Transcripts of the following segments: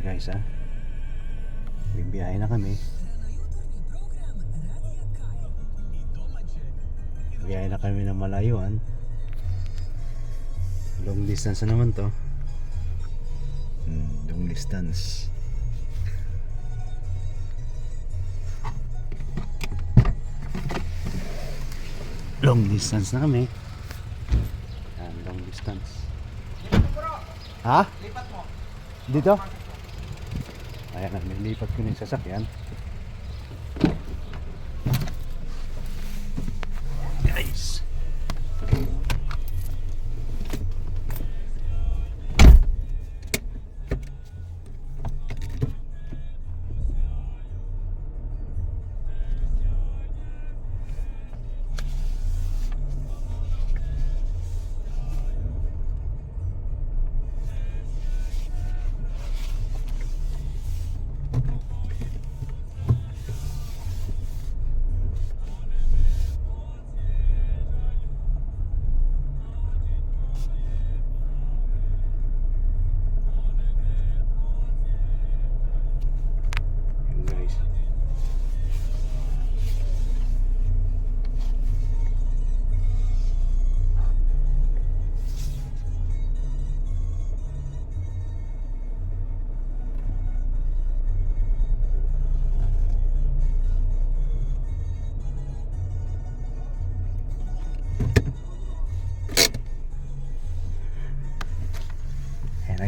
na guys ha. Bibiyahe na kami. Biyahe na kami ng malayuan. Long distance na naman to. Hmm, long distance. Long distance na kami. Yan, long distance. Ha? Lipat mo. Dito? Ayan na, nilipat ko na yung sasakyan. Guys.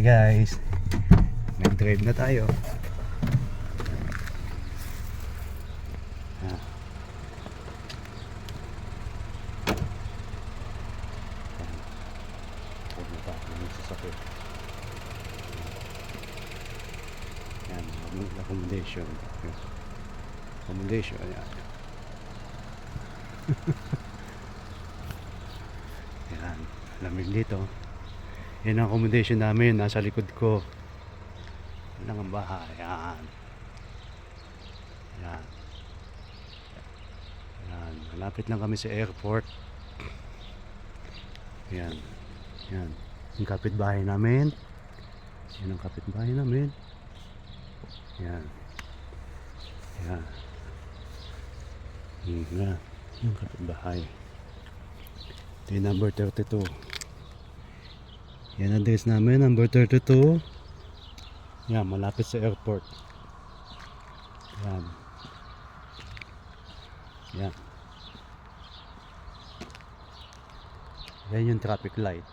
Guys. Nag-drive na tayo. Ah. Ayan. Huwag na tayo sasakyan. Yan, accommodation. Accommodation, yan. yan, lamig dito. Yan ang accommodation namin, nasa likod ko. Yan ang bahay, yan. Yan. Yan, malapit lang kami sa airport. Yan. Yan. Yung kapitbahay namin. Yan ang kapitbahay namin. Yan. Yan. Yan. Yung kapitbahay. Ito yung number 32. Yan address namin, number 32. Yan, malapit sa airport. Yan. Yan. Yan yung traffic light.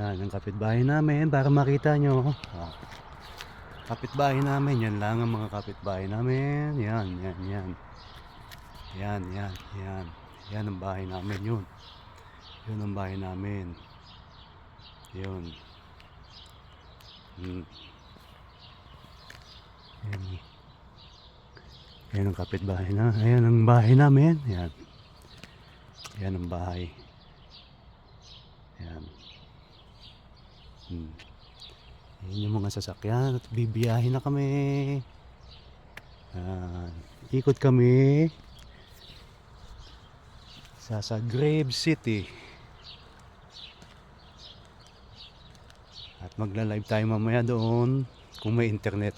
Yan, ang kapitbahay namin para makita nyo. Oh. Kapitbahay namin, yan lang ang mga kapitbahay namin. Yan, yan, yan. Yan, yan, yan. Yan ang bahay namin, yun. Yun ang bahay namin. Yun. Hmm. Yan. Yan ang kapitbahay na. Ayan ang bahay namin. Yan. Yan ang bahay. Yan. Hmm. Yan yung mga sasakyan at bibiyahin na kami. Yan. Ikot kami sa sa Grave City. At magla-live tayo mamaya doon kung may internet.